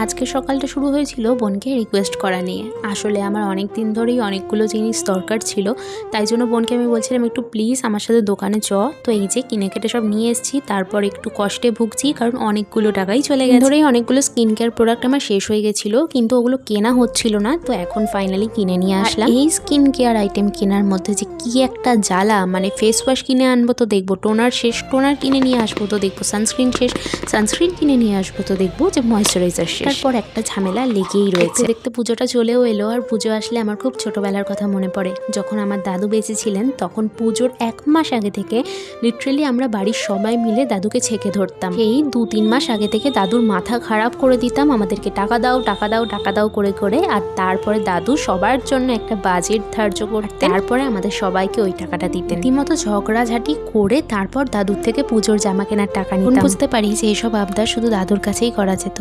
আজকে সকালটা শুরু হয়েছিল বোনকে রিকোয়েস্ট করা নিয়ে। আসলে আমার অনেক দিন ধরেই অনেকগুলো জিনিস দরকার ছিল তাই জন্য বোনকে আমি বলছিলাম একটু প্লিজ আমার সাথে দোকানে চ। তো এই যে কিনে কেটে সব নিয়ে এসেছি তারপর একটু কষ্টে ভুগছি কারণ অনেকগুলো টাকাই চলে গেছে। ধরেই অনেকগুলো স্কিন কেয়ার প্রোডাক্ট আমার শেষ হয়ে গেছিল কিন্তু ওগুলো কেনা হচ্ছিল না তো এখন ফাইনালি কিনে নিয়ে আসলাম। এই স্কিন কেয়ার আইটেম কেনার মধ্যে যে কি একটা জ্বালা মানে ফেস ওয়াশ কিনে আনব তো দেখব টোনার শেষ টোনার কিনে নিয়ে আসব তো দেখব সানস্ক্রিন শেষ সানস্ক্রিন কিনে নিয়ে আসব তো দেখব যে ময়শ্চারাইজার শেষ। তারপর একটা ঝামেলা লেগেই রয়েছে। দেখতে পুজোটা চলেও এলো আর পুজো আসলে আমার খুব ছোটবেলার কথা মনে পড়ে। যখন আমার দাদু বেঁচে ছিলেন তখন পুজোর এক মাস আগে থেকে লিটারেলি আমরা বাড়ির সবাই মিলে দাদুকে ছেঁকে ধরতাম। এই দু তিন মাস আগে থেকে দাদুর মাথা খারাপ করে দিতাম আমাদেরকে টাকা দাও টাকা দাও টাকা দাও করে করে। আর তারপরে দাদু সবার জন্য একটা বাজেট ধার্য করতেন। তারপরে আমাদের সবাইকে ওই টাকাটা দিতেন। রীতিমতো ঝগড়াঝাটি করে তারপর দাদুর থেকে পুজোর জামা কেনার টাকা নিতাম। বুঝতে পারি যে এসব আবদার শুধু দাদুর কাছেই করা যেত।